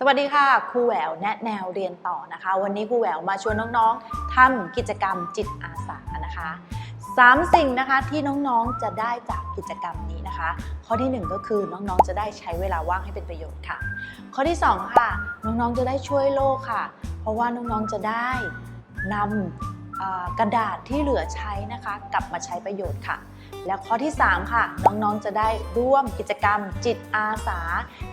สวัสดีค่ะครูแหววแนะแนวเรียนต่อนะคะ วันนี้ครูแหววมาชวนน้องๆทำกิจกรรมจิตอาสานะคะสามสิ่งนะคะที่น้องๆจะได้จากกิจกรรมนี้นะคะ ข้อที่หนึ่งก็คือน้องๆจะได้ใช้เวลาว่างให้เป็นประโยชน์ค่ะ ข้อที่สองค่ะ น้องๆจะได้ช่วยโลกค่ะ เพราะว่าน้องๆจะได้นำกระดาษที่เหลือใช้นะคะ กลับมาใช้ประโยชน์ค่ะ และข้อที่ 3 ค่ะ น้องๆจะได้ร่วมกิจกรรมจิตอาสา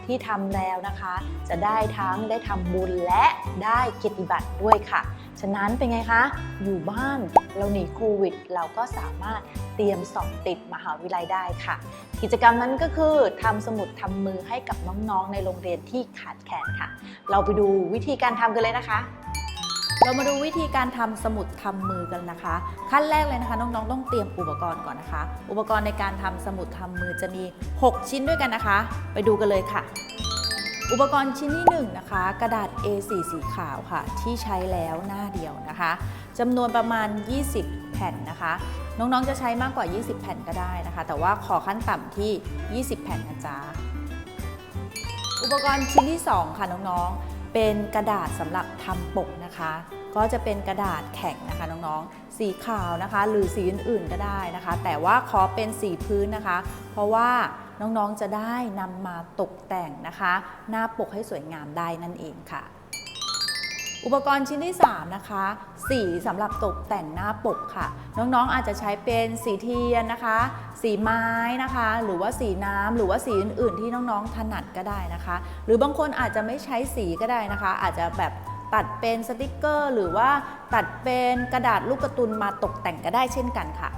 ที่ทำแล้วนะคะ จะได้ทั้งได้ทำบุญและได้เกียรติบัตรด้วยค่ะ ฉะนั้นเป็นไงคะ อยู่บ้านเราหนีโควิด เราก็สามารถเตรียมสอบติดมหาวิทยาลัยได้ค่ะ กิจกรรมนั้นก็คือทำสมุดทำมือให้กับน้องๆในโรงเรียนที่ขาดแคลนค่ะ เราไปดูวิธีการทำกันเลยนะคะ เรามาดูวิธีการทำสมุดทำมือกันนะคะ ขั้นแรกเลยนะคะ น้องๆ ต้องเตรียมอุปกรณ์ก่อนนะคะ อุปกรณ์ในการทำสมุดทำมือจะมี 6 ชิ้นด้วยกันนะคะ ไปดูกันเลยค่ะ อุปกรณ์ชิ้นที่1นะคะ กระดาษ A4 สีขาวค่ะ ที่ใช้แล้วหน้าเดียวนะคะจำนวนประมาณ 20 แผ่นนะคะ น้องๆ จะใช้มากกว่า 20 แผ่นก็ได้นะคะ แต่ว่าขอขั้นต่ำที่ 20 แผ่นนะจ๊ะอุปกรณ์ชิ้นที่ 2 ค่ะน้องๆ เป็นกระดาษสำหรับทำปกนะคะ ก็จะเป็นกระดาษแข็งนะคะน้องๆ สีขาวนะคะ หรือสีอื่นๆก็ได้นะคะ แต่ว่าขอเป็นสีพื้นนะคะ เพราะว่าน้องๆจะได้นำมาตกแต่งนะคะ หน้าปกให้สวยงามได้นั่นเองค่ะ อุปกรณ์ชิ้นที่ 3 นะคะ สีสำหรับตกแต่งหน้าปกค่ะ น้องๆอาจจะใช้เป็นสีเทียนนะคะ สีไม้นะคะ หรือว่าสีน้ำหรือว่าสีอื่นๆ ที่น้องๆถนัดก็ได้นะคะ หรือบางคนอาจจะไม่ใช้สีก็ได้นะคะ อาจจะแบบตัดเป็นสติกเกอร์ หรือว่าตัดเป็นกระดาษลูกกร์ตูนมาตกแต่งก็ได้เช่นกันค่ะ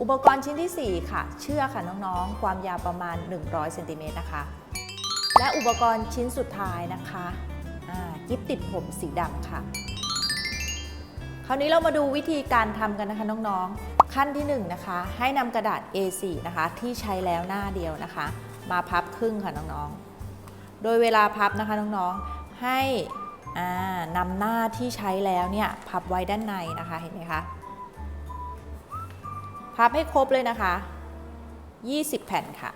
อุปกรณ์ชิ้นทีสี่ 4 ค่ะ เชือกค่ะน้องๆ ความยาวประมาณ 100เซนติเมตรนะคะ และอุปกรณ์ชิ้นสุดท้ายนะคะ กิฟติดผมสีดำค่ะ คราวนี้เรามาดูวิธีการทำกันนะคะน้องๆ ขั้นที่1นงนะคะให้นำกระดาษ A4 นะคะ ที่ใช้แล้วหน้าเดียวนะคะ มาพับครึ่งค่ะน้องๆ โดยเวลาพับนะคะน้องๆ ให้นำหน้าที่ใช้แล้วเนี่ยพับไว้ด้านในนะคะเห็นไหมคะพับให้ครบเลยนะคะ 20 แผ่นค่ะ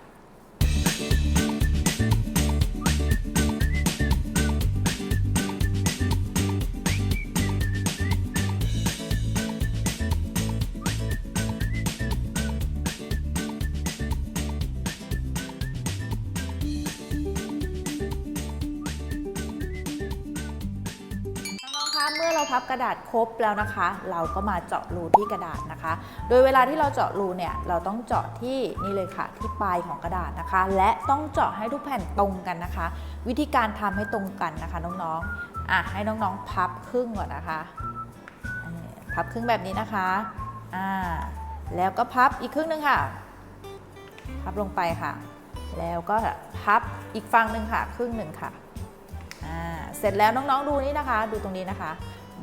เมื่อเราพับกระดาษครบแล้วนะคะ เราก็มาเจาะรูที่กระดาษนะคะ โดยเวลาที่เราเจาะรูเนี่ยเราต้องเจาะที่นี่เลยค่ะ ที่ปลายของกระดาษนะคะ และต้องเจาะให้ทุกแผ่นตรงกันนะคะ วิธีการทำให้ตรงกันนะคะน้องๆอะให้น้องๆพับครึ่งก่อนนะคะพับครึ่งแบบนี้นะคะอ่าแล้วก็พับอีกครึ่งหนึงค่ะ พับลงไปค่ะ แล้วก็พับอีกฝั่งหนึ่งค่ะ ครึ่งหนึ่งค่ะ เสร็จแล้วน้องๆดูนี่นะคะ ดูตรงนี้นะคะ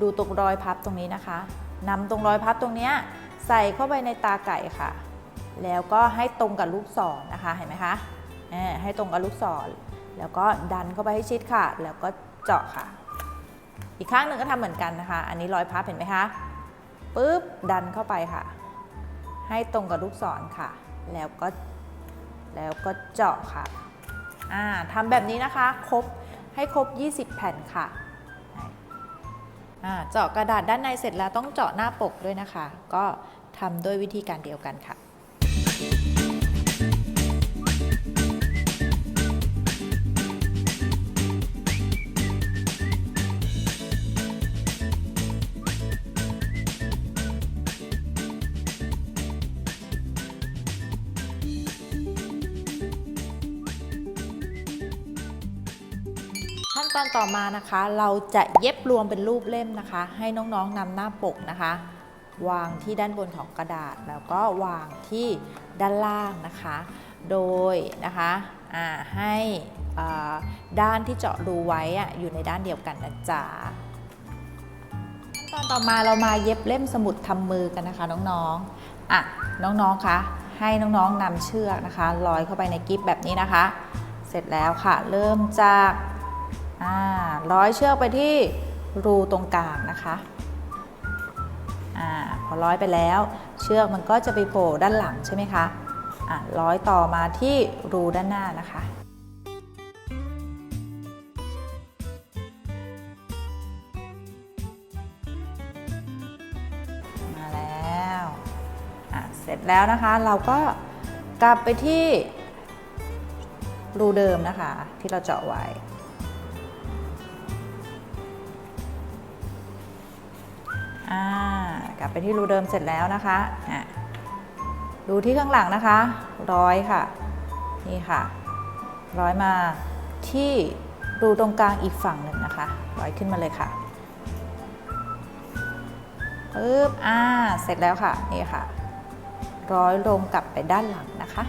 ดูตรงรอยพับตรงนี้นะคะนำตรงรอยพับตรงเนี้ยใส่เข้าไปในตาไก่ค่ะ แล้วก็ให้ตรงกับลูกศรนะคะเห็นไหมคะให้ตรงกับลูกศร แล้วก็ดันเข้าไปให้ชิดค่ะ แล้วก็เจาะค่ะ อีกข้างหนึ่งก็ทำเหมือนกันนะคะ อันนี้รอยพับเห็นไหมคะปุ๊บดันเข้าไปค่ะ ให้ตรงกับลูกศรค่ะ แล้วก็แล้วก็เจาะค่ะอ่าทำแบบนี้นะคะครบ ให้ครบ 20 แผ่นค่ะอ่าเจาะกระดาษด้านในเสร็จแล้วต้องเจาะหน้าปกด้วยนะคะ ก็ทำด้วยวิธีการเดียวกันค่ะ ขั้นตอนต่อมานะคะ เราจะเย็บรวมเป็นรูปเล่มนะคะ ให้น้องๆนำหน้าปกนะคะ วางที่ด้านบนของกระดาษ แล้วก็วางที่ด้านล่างนะคะ โดยนะคะให้ด้านที่เจาะรูไว้อยู่ในด้านเดียวกันนะจ๊ะขั้นตอนต่อมาเรามาเย็บเล่มสมุดทำมือกันนะคะน้องๆ อะน้องๆคะให้น้องๆนำเชือกนะคะลอยเข้าไปในกิฟแบบนี้นะคะ เสร็จแล้วค่ะ เริ่มจาก ร้อยเชือกไปที่รูตรงกลางนะคะอพอร้อยไปแล้ว เชือกมันก็จะไปโผล่ด้านหลังใช่ไหมคะร้อยต่อมาที่รูด้านหน้านะคะมาแล้วเสร็จแล้วนะคะเราก็กลับไปที่รูเดิมนะคะ ที่เราเจาะไว้ อ่ากลับไปที่รูเดิมเสร็จแล้วนะคะอะดูที่ข้างหลังนะคะ ร้อยค่ะ นี่ค่ะ ร้อยมาที่รูตรงกลางอีกฝั่งหนึ่งนะคะ ร้อยขึ้นมาเลยค่ะปึ๊บอ่า เสร็จแล้วค่ะ นี่ค่ะ ร้อยลงกลับไปด้านหลังนะคะ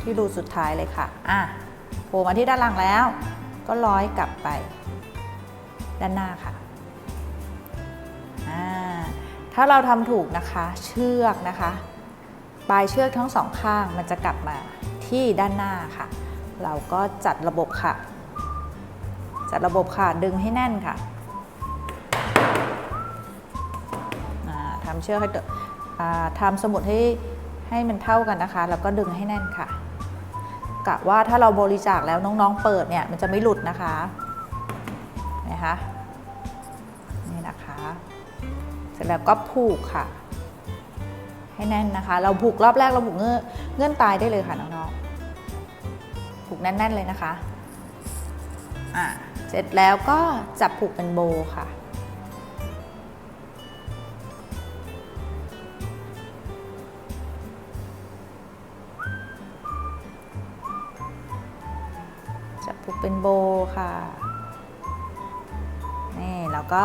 ที่รูสุดท้ายเลยค่ะ อะโผล่มาที่ด้านหลังแล้ว ก็ร้อยกลับไป ด้านหน้าค่ะ ถ้าเราทำถูกนะคะ เชือกนะคะ ปลายเชือกทั้งสองข้างมันจะกลับมาที่ด้านหน้าค่ะ เราก็จัดระบบค่ะ จัดระบบค่ะ ดึงให้แน่นค่ะทำเชือกให้เตอ่าทำสมุดให้ให้มันเท่ากันนะคะ แล้วก็ดึงให้แน่นค่ะ กะว่าถ้าเราบริจาคแล้วน้องๆ เปิดเนี่ยมันจะไม่หลุดนะคะนะคะนี่นะคะ เสร็จแล้วก็ผูกค่ะ ให้แน่นนะคะ เราผูกรอบแรกเราผูกเงื่อนเงื่อนตายได้เลยค่ะน้องๆผูกแน่นๆเลยนะคะอะเสร็จแล้วก็จับผูกเป็นโบค่ะจับผูกเป็นโบค่ะ นี่แล้วก็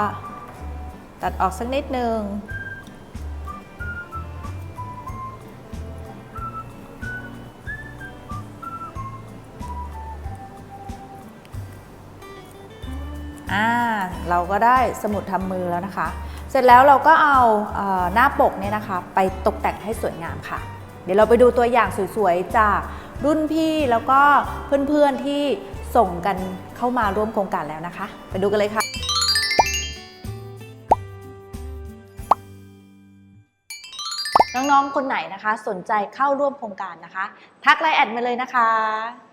ตัดออกสักนิดนึงอ่าเราก็ได้สมุดทำมือแล้วนะคะ เสร็จแล้วเราก็เอาเออหน้าปกเนี่ยนะคะ ไปตกแต่งให้สวยงามค่ะ เดี๋ยวเราไปดูตัวอย่างสวยๆ จากรุ่นพี่แล้วก็เพื่อนๆที่ส่งกันเข้ามาร่วมโครงการแล้วนะคะ ไปดูกันเลยค่ะ น้องๆ คนไหนนะคะ สนใจเข้าร่วมโครงการนะคะ ทักไลน์แอดมาเลยนะคะ